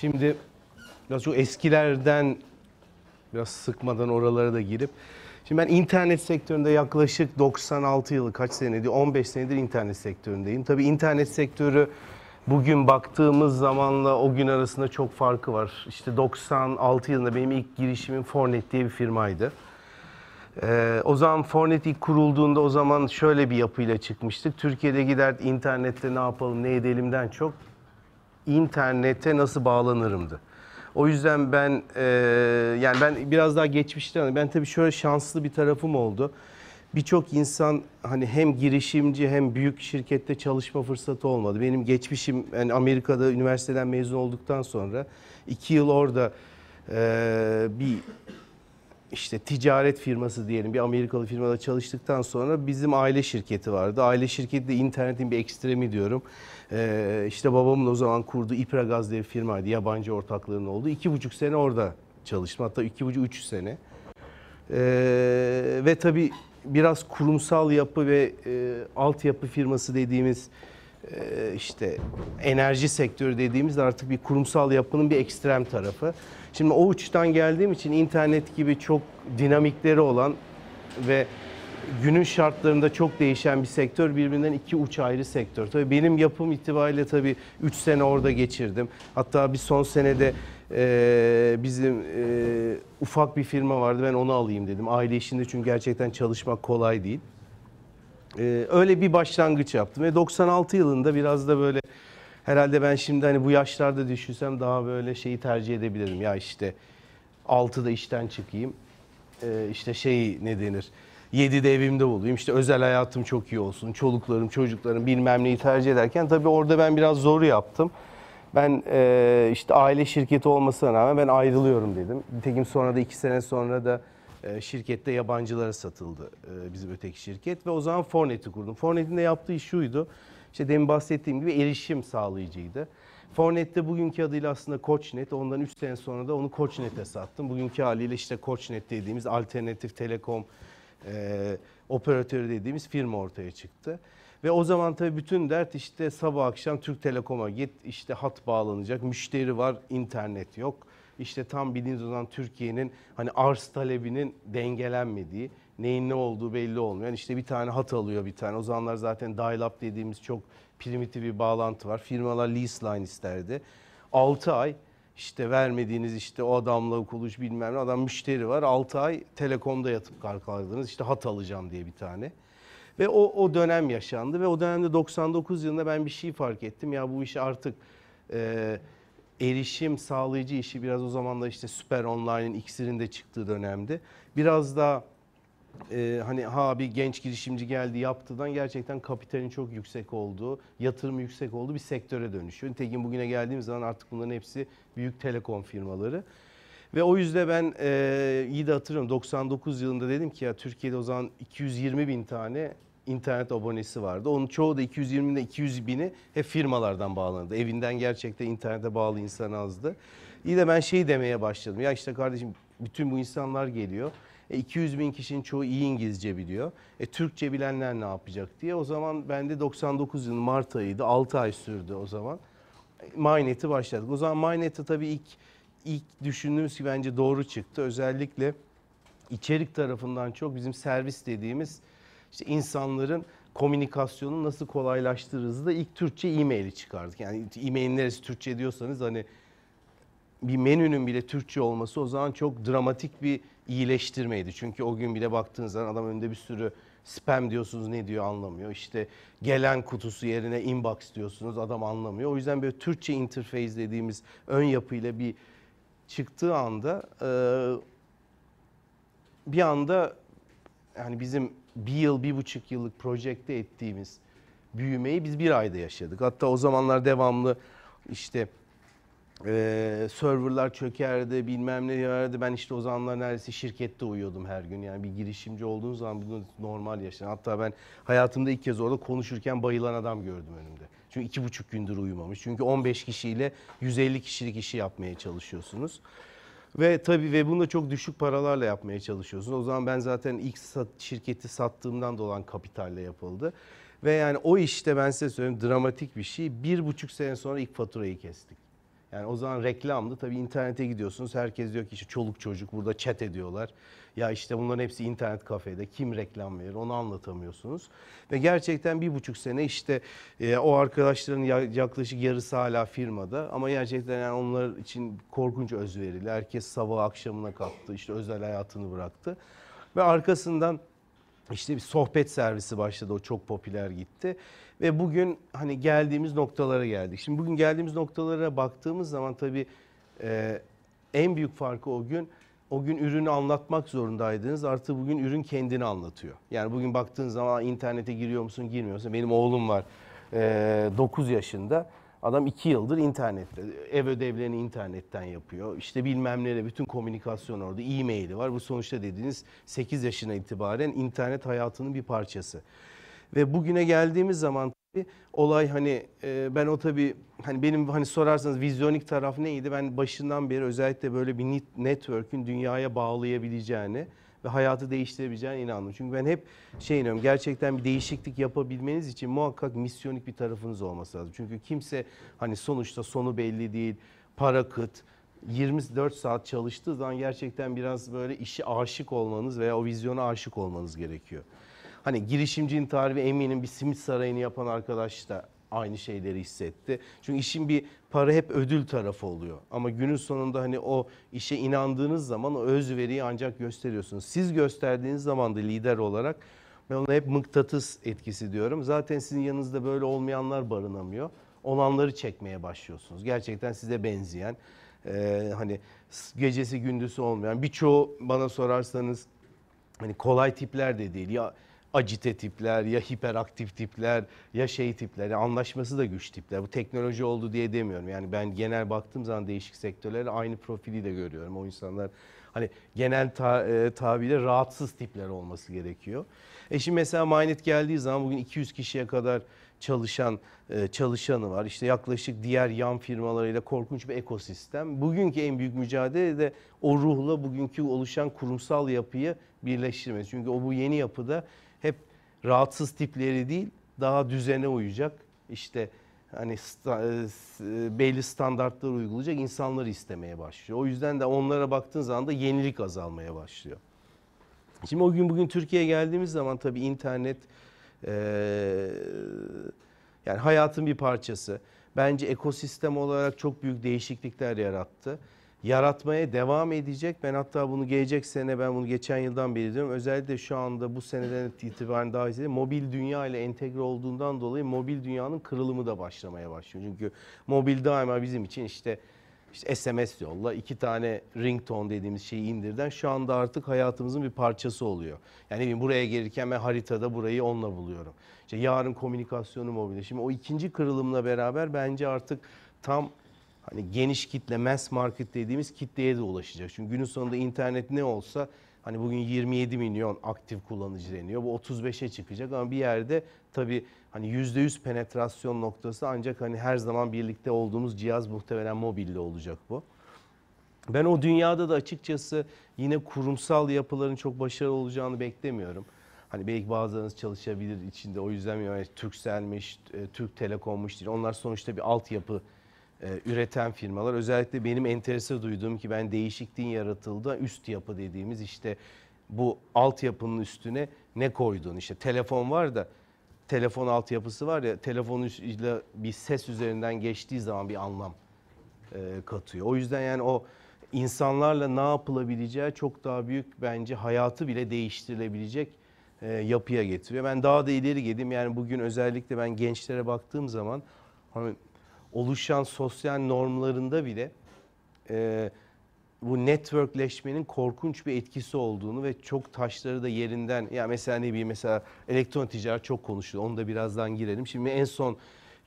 Şimdi biraz çok eskilerden biraz sıkmadan oralara da girip Şimdi ben internet sektöründe yaklaşık 96 yılı kaç senedir 15 senedir internet sektöründeyim. Tabii internet sektörü bugün baktığımız zamanla o gün arasında çok farkı var. İşte 96 yılında benim ilk girişimim Fornet diye bir firmaydı. Ee, o zaman Fornet ilk kurulduğunda o zaman şöyle bir yapıyla çıkmıştık. Türkiye'de gider internette ne yapalım ne edelimden çok internete nasıl bağlanırımdı. O yüzden ben e, yani ben biraz daha geçmişten ben tabii şöyle şanslı bir tarafım oldu. Birçok insan hani hem girişimci hem büyük şirkette çalışma fırsatı olmadı. Benim geçmişim yani Amerika'da üniversiteden mezun olduktan sonra iki yıl orada e, bir işte ticaret firması diyelim bir Amerikalı firmada çalıştıktan sonra bizim aile şirketi vardı. Aile şirketi de internetin bir ekstremi diyorum. Ee, işte babamın o zaman kurduğu İpragaz diye bir firmaydı. Yabancı ortaklarının olduğu. iki buçuk sene orada çalıştım. Hatta iki buçuk üç sene. Ee, ve tabii biraz kurumsal yapı ve e, altyapı firması dediğimiz işte enerji sektörü dediğimiz artık bir kurumsal yapının bir ekstrem tarafı. Şimdi o uçtan geldiğim için internet gibi çok dinamikleri olan ve günün şartlarında çok değişen bir sektör birbirinden iki uç ayrı sektör. Tabii benim yapım itibariyle tabii 3 sene orada geçirdim. Hatta bir son senede e, bizim e, ufak bir firma vardı ben onu alayım dedim. Aile işinde çünkü gerçekten çalışmak kolay değil. E, öyle bir başlangıç yaptım ve 96 yılında biraz da böyle herhalde ben şimdi hani bu yaşlarda düşünsem daha böyle şeyi tercih edebilirim. Ya işte 6'da işten çıkayım. E, işte şey ne denir? 7'de evimde olayım. İşte özel hayatım çok iyi olsun. Çoluklarım, çocuklarım bilmem neyi tercih ederken tabii orada ben biraz zor yaptım. Ben e, işte aile şirketi olmasına rağmen ben ayrılıyorum dedim. Nitekim sonra da iki sene sonra da e, şirkette yabancılara satıldı e, bizim öteki şirket ve o zaman Fornet'i kurdum. Fornet'in de yaptığı iş şuydu. İşte demin bahsettiğim gibi erişim sağlayıcıydı. Fornet'te bugünkü adıyla aslında Koçnet. Ondan 3 sene sonra da onu Koçnet'e sattım. Bugünkü haliyle işte Koçnet dediğimiz alternatif telekom e, operatörü dediğimiz firma ortaya çıktı. Ve o zaman tabii bütün dert işte sabah akşam Türk Telekom'a git işte hat bağlanacak, müşteri var, internet yok. İşte tam bildiğiniz o zaman Türkiye'nin hani arz talebinin dengelenmediği, neyin ne olduğu belli olmuyor. Yani işte bir tane hat alıyor bir tane. O zamanlar zaten dial-up dediğimiz çok primitif bir bağlantı var. Firmalar lease line isterdi. 6 ay işte vermediğiniz işte o adamla kuluş bilmem ne adam müşteri var. 6 ay telekomda yatıp kalkardınız işte hat alacağım diye bir tane. Ve o, o dönem yaşandı ve o dönemde 99 yılında ben bir şey fark ettim. Ya bu işi artık e, erişim sağlayıcı işi biraz o zaman da işte Süper Online'in iksirinde çıktığı dönemde. Biraz daha e, hani ha bir genç girişimci geldi yaptıdan gerçekten kapitalin çok yüksek olduğu, yatırım yüksek olduğu bir sektöre dönüşüyor. Nitekim bugüne geldiğimiz zaman artık bunların hepsi büyük telekom firmaları. Ve o yüzden ben e, iyi de hatırlıyorum 99 yılında dedim ki ya Türkiye'de o zaman 220 bin tane internet abonesi vardı. Onun çoğu da 220'de 200 bini hep firmalardan bağlandı. Evinden gerçekten internete bağlı insan azdı. İyi de ben şey demeye başladım. Ya işte kardeşim bütün bu insanlar geliyor. E 200 bin kişinin çoğu iyi İngilizce biliyor. E Türkçe bilenler ne yapacak diye. O zaman ben de 99 yılın Mart ayıydı. 6 ay sürdü o zaman. MyNet'i başladık. O zaman MyNet'i tabii ilk ilk düşündüğümüz gibi bence doğru çıktı. Özellikle içerik tarafından çok bizim servis dediğimiz işte insanların komünikasyonu nasıl kolaylaştırırız da ilk Türkçe e-maili çıkardık. Yani e-mailin neresi Türkçe diyorsanız hani bir menünün bile Türkçe olması o zaman çok dramatik bir iyileştirmeydi. Çünkü o gün bile baktığınız zaman adam önünde bir sürü spam diyorsunuz ne diyor anlamıyor. İşte gelen kutusu yerine inbox diyorsunuz adam anlamıyor. O yüzden böyle Türkçe interface dediğimiz ön yapıyla bir çıktığı anda bir anda yani bizim bir yıl, bir buçuk yıllık projekte ettiğimiz büyümeyi biz bir ayda yaşadık. Hatta o zamanlar devamlı işte e, serverlar çökerdi, bilmem ne vardı. Ben işte o zamanlar neredeyse şirkette uyuyordum her gün. Yani bir girişimci olduğunuz zaman bunu normal yaşayan. Hatta ben hayatımda ilk kez orada konuşurken bayılan adam gördüm önümde. Çünkü iki buçuk gündür uyumamış. Çünkü 15 kişiyle 150 kişilik işi yapmaya çalışıyorsunuz. Ve tabii ve bunu da çok düşük paralarla yapmaya çalışıyorsunuz. O zaman ben zaten ilk sat, şirketi sattığımdan dolan kapitalle yapıldı. Ve yani o işte ben size söyleyeyim dramatik bir şey. Bir buçuk sene sonra ilk faturayı kestik. Yani o zaman reklamdı. Tabii internete gidiyorsunuz. Herkes diyor ki işte çoluk çocuk burada chat ediyorlar. Ya işte bunların hepsi internet kafede. Kim reklam verir onu anlatamıyorsunuz. Ve gerçekten bir buçuk sene işte e, o arkadaşların ya- yaklaşık yarısı hala firmada. Ama gerçekten yani onlar için korkunç özverili. Herkes sabah akşamına kalktı. işte özel hayatını bıraktı. Ve arkasından işte bir sohbet servisi başladı. O çok popüler gitti. Ve bugün hani geldiğimiz noktalara geldik. Şimdi bugün geldiğimiz noktalara baktığımız zaman tabii e, en büyük farkı o gün o gün ürünü anlatmak zorundaydınız. Artık bugün ürün kendini anlatıyor. Yani bugün baktığın zaman internete giriyor musun, girmiyor musun? Benim oğlum var. e, 9 yaşında. Adam 2 yıldır internette. Ev ödevlerini internetten yapıyor. İşte bilmem nereye bütün komünikasyon orada. E-maili var. Bu sonuçta dediğiniz 8 yaşına itibaren internet hayatının bir parçası. Ve bugüne geldiğimiz zaman olay hani e, ben o tabii hani benim hani sorarsanız vizyonik taraf neydi? Ben başından beri özellikle böyle bir net- network'ün dünyaya bağlayabileceğini ve hayatı değiştirebileceğine inandım. Çünkü ben hep şey inanıyorum gerçekten bir değişiklik yapabilmeniz için muhakkak misyonik bir tarafınız olması lazım. Çünkü kimse hani sonuçta sonu belli değil, para kıt, 24 saat çalıştığı zaman gerçekten biraz böyle işe aşık olmanız veya o vizyona aşık olmanız gerekiyor. Hani girişimcinin tarifi eminim bir simit sarayını yapan arkadaş da aynı şeyleri hissetti. Çünkü işin bir para hep ödül tarafı oluyor. Ama günün sonunda hani o işe inandığınız zaman o özveriyi ancak gösteriyorsunuz. Siz gösterdiğiniz zaman da lider olarak ben ona hep mıknatıs etkisi diyorum. Zaten sizin yanınızda böyle olmayanlar barınamıyor. Olanları çekmeye başlıyorsunuz. Gerçekten size benzeyen, e, hani gecesi gündüzü olmayan birçoğu bana sorarsanız hani kolay tipler de değil. Ya acite tipler, ya hiperaktif tipler, ya şey tipler. Yani anlaşması da güç tipler. Bu teknoloji oldu diye demiyorum. Yani ben genel baktığım zaman değişik sektörlere aynı profili de görüyorum. O insanlar hani genel ta, e, tabirle rahatsız tipler olması gerekiyor. E şimdi mesela Mynet geldiği zaman bugün 200 kişiye kadar çalışan e, çalışanı var. İşte yaklaşık diğer yan firmalarıyla korkunç bir ekosistem. Bugünkü en büyük mücadele de o ruhla bugünkü oluşan kurumsal yapıyı birleştirmesi. Çünkü o bu yeni yapıda rahatsız tipleri değil, daha düzene uyacak. İşte hani sta- e, e, belli standartlar uygulayacak insanları istemeye başlıyor. O yüzden de onlara baktığın zaman da yenilik azalmaya başlıyor. Şimdi o gün bugün Türkiye'ye geldiğimiz zaman tabii internet eee, yani hayatın bir parçası. Bence ekosistem olarak çok büyük değişiklikler yarattı. Yaratmaya devam edecek. Ben hatta bunu gelecek sene ben bunu geçen yıldan beri diyorum. Özellikle şu anda bu seneden itibaren daha izledim. Mobil dünya ile entegre olduğundan dolayı mobil dünyanın kırılımı da başlamaya başlıyor. Çünkü mobil daima bizim için işte işte SMS yolla iki tane ringtone dediğimiz şeyi indirden şu anda artık hayatımızın bir parçası oluyor. Yani buraya gelirken ben haritada burayı onunla buluyorum. İşte yarın komünikasyonu mobilde. Şimdi o ikinci kırılımla beraber bence artık tam hani geniş kitle, mass market dediğimiz kitleye de ulaşacak. Çünkü günün sonunda internet ne olsa hani bugün 27 milyon aktif kullanıcı deniyor. Bu 35'e çıkacak ama bir yerde tabii hani %100 penetrasyon noktası ancak hani her zaman birlikte olduğumuz cihaz muhtemelen mobilde olacak bu. Ben o dünyada da açıkçası yine kurumsal yapıların çok başarılı olacağını beklemiyorum. Hani belki bazılarınız çalışabilir içinde. O yüzden yani Turkcell'miş, e, Türk Telekom'muş değil. Onlar sonuçta bir altyapı e, üreten firmalar. Özellikle benim enterese duyduğum ki ben değişikliğin yaratıldığı üst yapı dediğimiz işte bu altyapının üstüne ne koyduğun. işte telefon var da telefon altyapısı var ya telefonuyla bir ses üzerinden geçtiği zaman bir anlam e, katıyor. O yüzden yani o insanlarla ne yapılabileceği çok daha büyük bence hayatı bile değiştirilebilecek e, yapıya getiriyor. Ben daha da ileri gideyim yani bugün özellikle ben gençlere baktığım zaman hani oluşan sosyal normlarında bile e, bu networkleşmenin korkunç bir etkisi olduğunu ve çok taşları da yerinden ya mesela ne bileyim mesela elektron ticaret çok konuşuluyor. Onu da birazdan girelim. Şimdi en son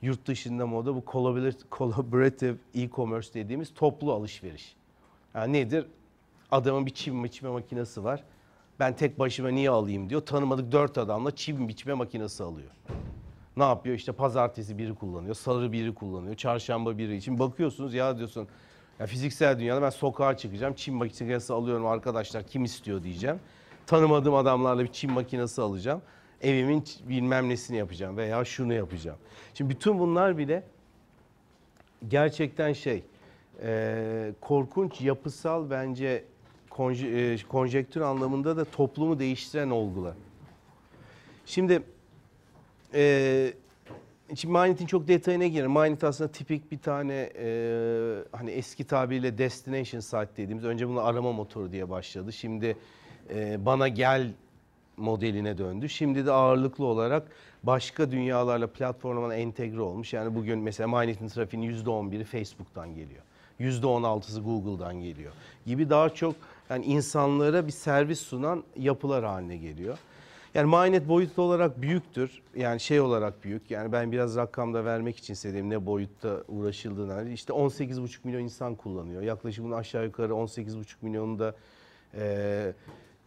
yurt dışında moda bu collaborat- collaborative e-commerce dediğimiz toplu alışveriş. Yani nedir? Adamın bir çim biçme makinesi var. Ben tek başıma niye alayım diyor. Tanımadık dört adamla çim biçme makinesi alıyor. Ne yapıyor? İşte pazartesi biri kullanıyor, salı biri kullanıyor, çarşamba biri için. Bakıyorsunuz ya diyorsun ya fiziksel dünyada ben sokağa çıkacağım, çim makinesi alıyorum arkadaşlar kim istiyor diyeceğim. Tanımadığım adamlarla bir çim makinesi alacağım. Evimin bilmem nesini yapacağım veya şunu yapacağım. Şimdi bütün bunlar bile gerçekten şey e, korkunç yapısal bence konje, konjektür anlamında da toplumu değiştiren olgular. Şimdi e, Şimdi Mindit'in çok detayına girer. Mindit aslında tipik bir tane e, hani eski tabiriyle destination site dediğimiz önce bunu arama motoru diye başladı. Şimdi e, bana gel modeline döndü. Şimdi de ağırlıklı olarak başka dünyalarla platformlarına entegre olmuş. Yani bugün mesela Mindit'in trafiğinin %11'i Facebook'tan geliyor. %16'sı Google'dan geliyor gibi daha çok yani insanlara bir servis sunan yapılar haline geliyor. Yani Mynet boyutlu olarak büyüktür. Yani şey olarak büyük. Yani ben biraz rakamda vermek için istedim ne boyutta uğraşıldığını. İşte 18,5 milyon insan kullanıyor. Yaklaşık bunun aşağı yukarı 18,5 milyonunda e,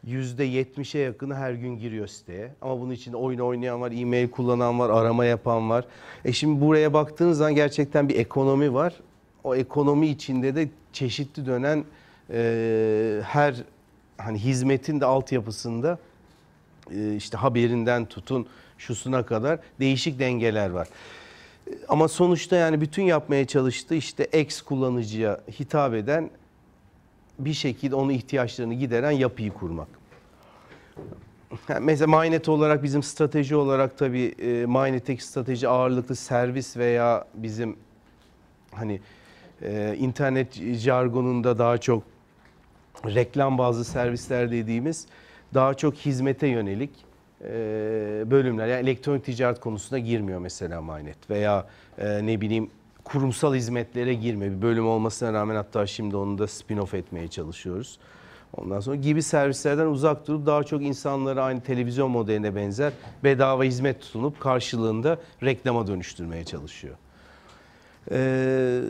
%70'e yakını her gün giriyor siteye. Ama bunun içinde oyun oynayan var, e-mail kullanan var, arama yapan var. E şimdi buraya baktığınız zaman gerçekten bir ekonomi var. O ekonomi içinde de çeşitli dönen e, her hani hizmetin de altyapısında işte haberinden tutun şusuna kadar değişik dengeler var. E, ama sonuçta yani bütün yapmaya çalıştığı işte ex kullanıcıya hitap eden bir şekilde onun ihtiyaçlarını gideren yapıyı kurmak. Yani mesela Mynet olarak bizim strateji olarak tabii e, Mynet'teki strateji ağırlıklı servis veya bizim hani e, internet jargonunda daha çok reklam bazlı servisler dediğimiz daha çok hizmete yönelik bölümler. Yani elektronik ticaret konusuna girmiyor mesela Mynet veya ne bileyim kurumsal hizmetlere girme bir bölüm olmasına rağmen hatta şimdi onu da spin-off etmeye çalışıyoruz. Ondan sonra gibi servislerden uzak durup daha çok insanları aynı televizyon modeline benzer bedava hizmet sunup karşılığında reklama dönüştürmeye çalışıyor. Ee,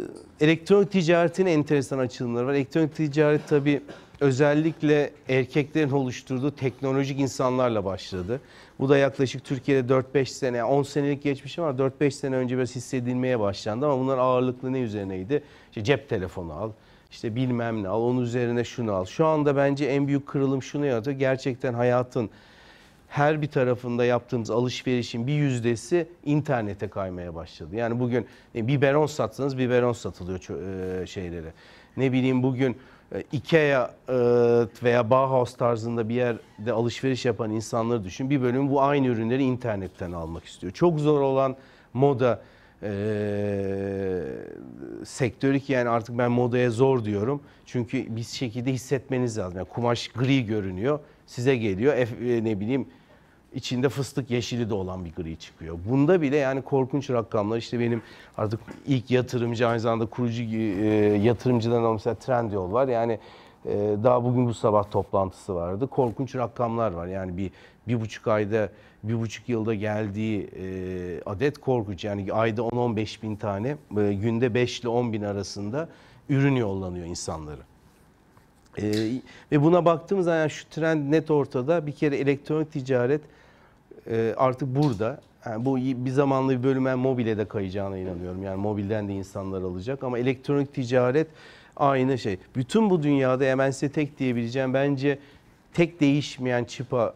elektronik ticaretin enteresan açılımları var. Elektronik ticaret tabii özellikle erkeklerin oluşturduğu teknolojik insanlarla başladı. Bu da yaklaşık Türkiye'de 4-5 sene, 10 senelik geçmiş ama 4-5 sene önce biraz hissedilmeye başlandı. Ama bunlar ağırlıklı ne üzerineydi? İşte cep telefonu al, işte bilmem ne al, onun üzerine şunu al. Şu anda bence en büyük kırılım şunu yaratıyor. Gerçekten hayatın her bir tarafında yaptığımız alışverişin bir yüzdesi internete kaymaya başladı. Yani bugün e, biberon satsanız biberon satılıyor e, şeylere. Ne bileyim bugün e, Ikea veya Bauhaus tarzında bir yerde alışveriş yapan insanları düşün. Bir bölüm bu aynı ürünleri internetten almak istiyor. Çok zor olan moda e, sektörü ki yani artık ben modaya zor diyorum. Çünkü bir şekilde hissetmeniz lazım. Yani kumaş gri görünüyor. Size geliyor. E, ne bileyim içinde fıstık yeşili de olan bir gri çıkıyor. Bunda bile yani korkunç rakamlar. İşte benim artık ilk yatırımcı aynı zamanda kurucu e, yatırımcıdan olan mesela Trendyol var. Yani e, daha bugün bu sabah toplantısı vardı. Korkunç rakamlar var. Yani bir bir buçuk ayda, bir buçuk yılda geldiği e, adet korkunç. Yani ayda 10-15 bin tane, e, günde 5 ile 10 bin arasında ürün yollanıyor insanlara. Ee, ve buna baktığımız zaman yani şu trend net ortada. Bir kere elektronik ticaret e, artık burada. Yani bu bir zamanlı bir bölümen mobile de kayacağına inanıyorum. Yani mobilden de insanlar alacak ama elektronik ticaret aynı şey. Bütün bu dünyada hemen size tek diyebileceğim bence tek değişmeyen çıpa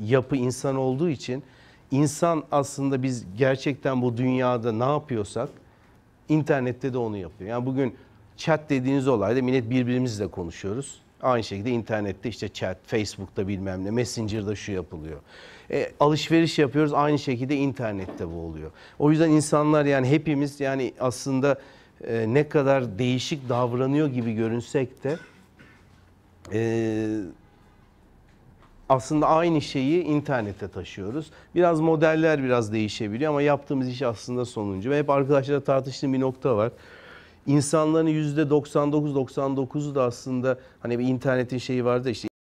yapı insan olduğu için insan aslında biz gerçekten bu dünyada ne yapıyorsak internette de onu yapıyor. Yani bugün chat dediğiniz olayda millet birbirimizle konuşuyoruz. Aynı şekilde internette işte chat, Facebook'ta bilmem ne, Messenger'da şu yapılıyor. E, alışveriş yapıyoruz aynı şekilde internette bu oluyor. O yüzden insanlar yani hepimiz yani aslında e, ne kadar değişik davranıyor gibi görünsek de e, aslında aynı şeyi internete taşıyoruz. Biraz modeller biraz değişebiliyor ama yaptığımız iş aslında sonuncu. Ve hep arkadaşlarla tartıştığım bir nokta var insanların %99-99'u da aslında hani bir internetin şeyi vardı işte